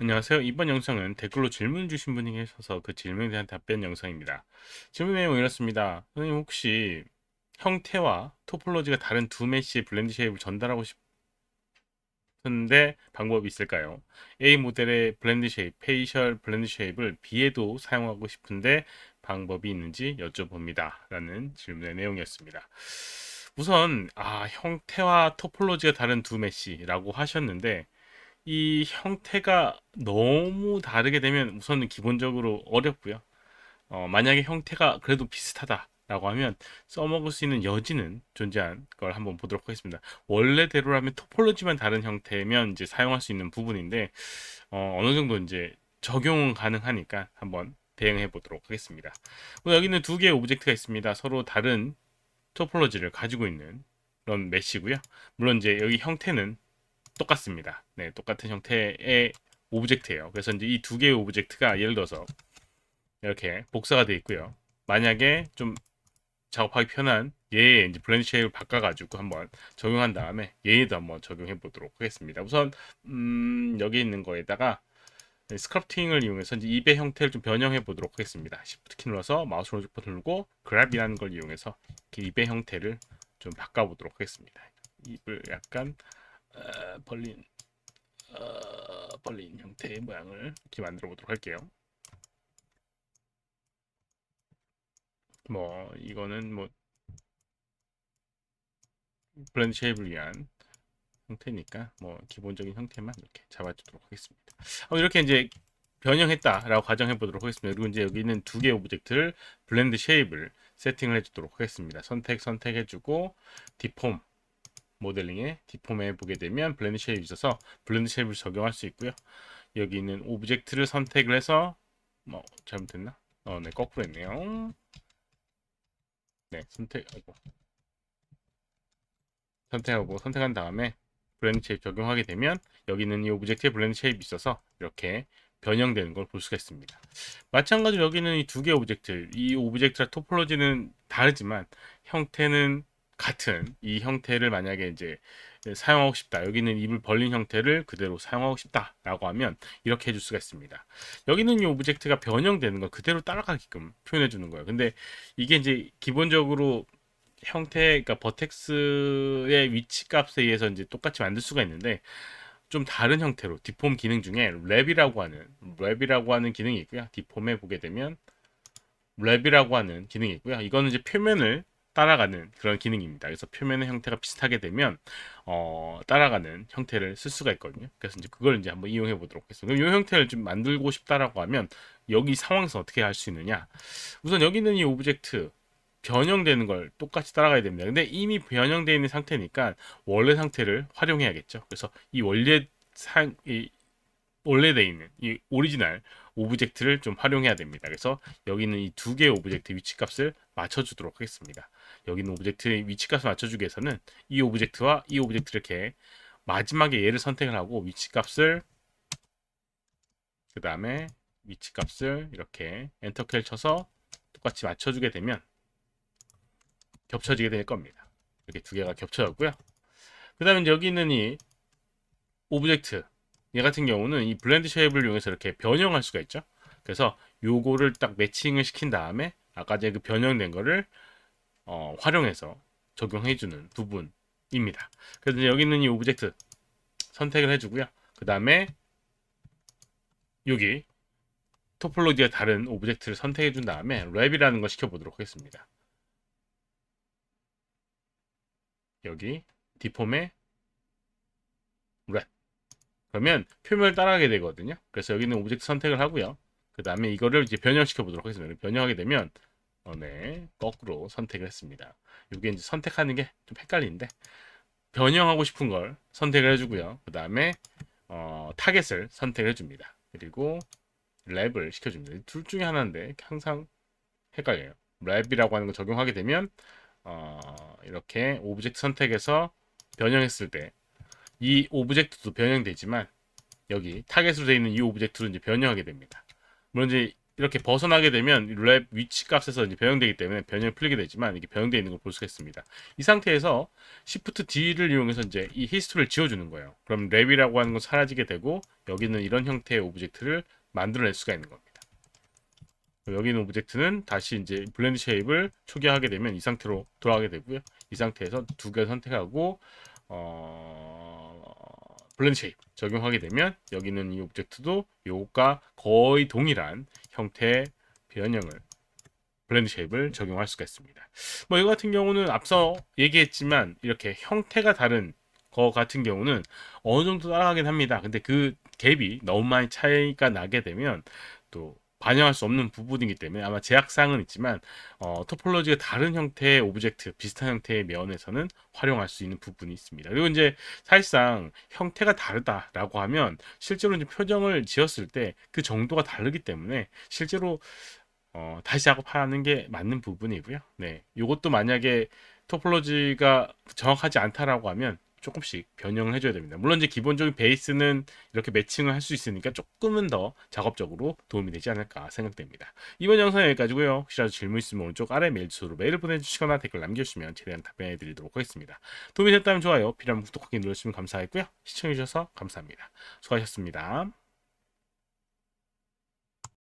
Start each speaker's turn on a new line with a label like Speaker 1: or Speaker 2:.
Speaker 1: 안녕하세요. 이번 영상은 댓글로 질문 주신 분이 계셔서 그 질문에 대한 답변 영상입니다. 질문 내용은 이렇습니다. 선생님 혹시 형태와 토폴로지가 다른 두 메시의 블렌드 쉐입을 전달하고 싶은데 방법이 있을까요? A 모델의 블렌드 쉐입, 페이셜 블렌드 쉐입을 B에도 사용하고 싶은데 방법이 있는지 여쭤봅니다. 라는 질문의 내용이었습니다. 우선 아 형태와 토폴로지가 다른 두 메시라고 하셨는데 이 형태가 너무 다르게 되면 우선은 기본적으로 어렵고요. 어, 만약에 형태가 그래도 비슷하다라고 하면 써먹을 수 있는 여지는 존재한 걸 한번 보도록 하겠습니다. 원래대로라면 토폴로지만 다른 형태면 이제 사용할 수 있는 부분인데 어, 느 정도 이제 적용은 가능하니까 한번 대응해 보도록 하겠습니다. 여기는 두 개의 오브젝트가 있습니다. 서로 다른 토폴로지를 가지고 있는 그런 메시고요. 물론 이제 여기 형태는 똑같습니다. 네, 똑같은 형태의 오브젝트예요. 그래서 이제 이 두 개의 오브젝트가 예를 들어서 이렇게 복사가 되어 있고요. 만약에 좀 작업하기 편한 얘의 이제 블렌드 쉐입을 바꿔가지고 한번 적용한 다음에 얘에도 한번 적용해 보도록 하겠습니다. 우선 음, 여기 있는 거에다가 스크럽팅을 이용해서 이제 입의 형태를 좀 변형해 보도록 하겠습니다. Shift 키 눌러서 마우스 오른쪽 버튼 누르고 그랩이라는 걸 이용해서 입의 형태를 좀 바꿔보도록 하겠습니다. 입을 약간 어, 벌린 어, 벌린 형태의 모양을 이렇게 만들어 보도록 할게요. 뭐 이거는 뭐 블렌드 쉐입을 위한 형태니까 뭐 기본적인 형태만 이렇게 잡아주도록 하겠습니다. 어, 이렇게 이제 변형했다라고 가정해 보도록 하겠습니다. 그리고 이제 여기 있는 두 개의 오브젝트를 블렌드 쉐입을 세팅을 해주도록 하겠습니다. 선택 선택해주고 디폼 모델링에 디폼에 보게 되면 블렌드 쉐입이 있어서 블렌드 쉐입을 적용할 수 있고요. 여기 있는 오브젝트를 선택을 해서 뭐 잘못됐나? 어, 네 거꾸로 했네요. 네 선택 아이고 선택하고 선택한 다음에 블렌드 쉐입 적용하게 되면 여기 있는 이 오브젝트에 블렌드 쉐입이 있어서 이렇게 변형되는 걸 볼 수가 있습니다. 마찬가지로 여기는 이 두 개의 오브젝트, 이 오브젝트와 토폴로지는 다르지만 형태는 같은 이 형태를 만약에 이제 사용하고 싶다. 여기는 입을 벌린 형태를 그대로 사용하고 싶다라고 하면 이렇게 해줄 수가 있습니다. 여기는 이 오브젝트가 변형되는 걸 그대로 따라가게끔 표현해 주는 거예요. 근데 이게 이제 기본적으로 형태, 그러니까 버텍스의 위치 값에 의해서 이제 똑같이 만들 수가 있는데 좀 다른 형태로 디폼 기능 중에 랩이라고 하는 랩이라고 하는 기능이 있고요. 디폼에 보게 되면 랩이라고 하는 기능이 있고요. 이거는 이제 표면을 따라가는 그런 기능입니다. 그래서 표면의 형태가 비슷하게 되면 어, 따라가는 형태를 쓸 수가 있거든요. 그래서 이제 그걸 이제 한번 이용해 보도록 하겠습니다. 그럼 이 형태를 좀 만들고 싶다라고 하면 여기 상황에서 어떻게 할 수 있느냐? 우선 여기 있는 이 오브젝트 변형되는 걸 똑같이 따라가야 됩니다. 근데 이미 변형되어 있는 상태니까 원래 상태를 활용해야겠죠. 그래서 이 원래 상, 이 원래 돼 있는 이 오리지널 오브젝트를 좀 활용해야 됩니다. 그래서 여기 있는 이 두 개의 오브젝트 위치 값을 맞춰주도록 하겠습니다. 여기 있는 오브젝트의 위치 값을 맞춰주기 위해서는 이 오브젝트와 이 오브젝트 이렇게 마지막에 얘를 선택을 하고 위치 값을 그 다음에 위치 값을 이렇게 엔터키를 쳐서 똑같이 맞춰주게 되면 겹쳐지게 될 겁니다. 이렇게 두 개가 겹쳐졌고요. 그 다음에 여기 있는 이 오브젝트 얘 같은 경우는 이 블렌드 쉐입을 이용해서 이렇게 변형할 수가 있죠. 그래서 요거를 딱 매칭을 시킨 다음에 아까 전에 그 변형된 거를 어, 활용해서 적용해주는 부분입니다. 그래서 여기 있는 이 오브젝트 선택을 해주고요. 그 다음에 여기 토폴로지와 다른 오브젝트를 선택해 준 다음에 랩이라는 걸 시켜보도록 하겠습니다. 여기 디폼에 랩 그러면 표면을 따라가게 되거든요. 그래서 여기는 오브젝트 선택을 하고요. 그 다음에 이거를 이제 변형시켜 보도록 하겠습니다. 변형하게 되면 어, 네, 거꾸로 선택을 했습니다. 이게 이제 선택하는 게 좀 헷갈리는데 변형하고 싶은 걸 선택을 해주고요. 그 다음에 어, 타겟을 선택을 해줍니다. 그리고 랩을 시켜줍니다. 둘 중에 하나인데 항상 헷갈려요. 랩이라고 하는 거 적용하게 되면 어, 이렇게 오브젝트 선택해서 변형했을 때 이 오브젝트도 변형되지만 여기 타겟으로 되어 있는 이 오브젝트로 이제 변형하게 됩니다. 물론 이제 이렇게 벗어나게 되면 랩 위치 값에서 이제 변형되기 때문에 변형이 풀리게 되지만 이게 변형되어 있는 걸 볼 수가 있습니다. 이 상태에서 Shift D를 이용해서 이제 이 히스토리를 지워주는 거예요. 그럼 랩이라고 하는 건 사라지게 되고 여기는 이런 형태의 오브젝트를 만들어낼 수가 있는 겁니다. 여기 있는 오브젝트는 다시 이제 블렌드 쉐입을 초기화하게 되면 이 상태로 돌아가게 되고요. 이 상태에서 두 개 선택하고 어... 블렌드 쉐입 적용하게 되면 여기는 이 오브젝트도 요것과 거의 동일한 형태의 변형을 블렌드 쉐입을 적용할 수가 있습니다. 뭐 이거 같은 경우는 앞서 얘기했지만 이렇게 형태가 다른 거 같은 경우는 어느 정도 따라가긴 합니다. 근데 그 갭이 너무 많이 차이가 나게 되면 또 반영할 수 없는 부분이기 때문에 아마 제약사항은 있지만 어, 토폴로지가 다른 형태의 오브젝트, 비슷한 형태의 면에서는 활용할 수 있는 부분이 있습니다. 그리고 이제 사실상 형태가 다르다라고 하면 실제로 이제 표정을 지었을 때 그 정도가 다르기 때문에 실제로 어, 다시 작업하는 게 맞는 부분이고요. 네, 이것도 만약에 토폴로지가 정확하지 않다라고 하면 조금씩 변형을 해줘야 됩니다. 물론 이제 기본적인 베이스는 이렇게 매칭을 할 수 있으니까 조금은 더 작업적으로 도움이 되지 않을까 생각됩니다. 이번 영상 여기까지고요. 혹시라도 질문 있으면 오른쪽 아래 메일 주소로 메일을 보내주시거나 댓글 남겨주시면 최대한 답변해 드리도록 하겠습니다. 도움이 됐다면 좋아요, 필요하면 구독하기 눌러주시면 감사하겠고요. 시청해주셔서 감사합니다. 수고하셨습니다.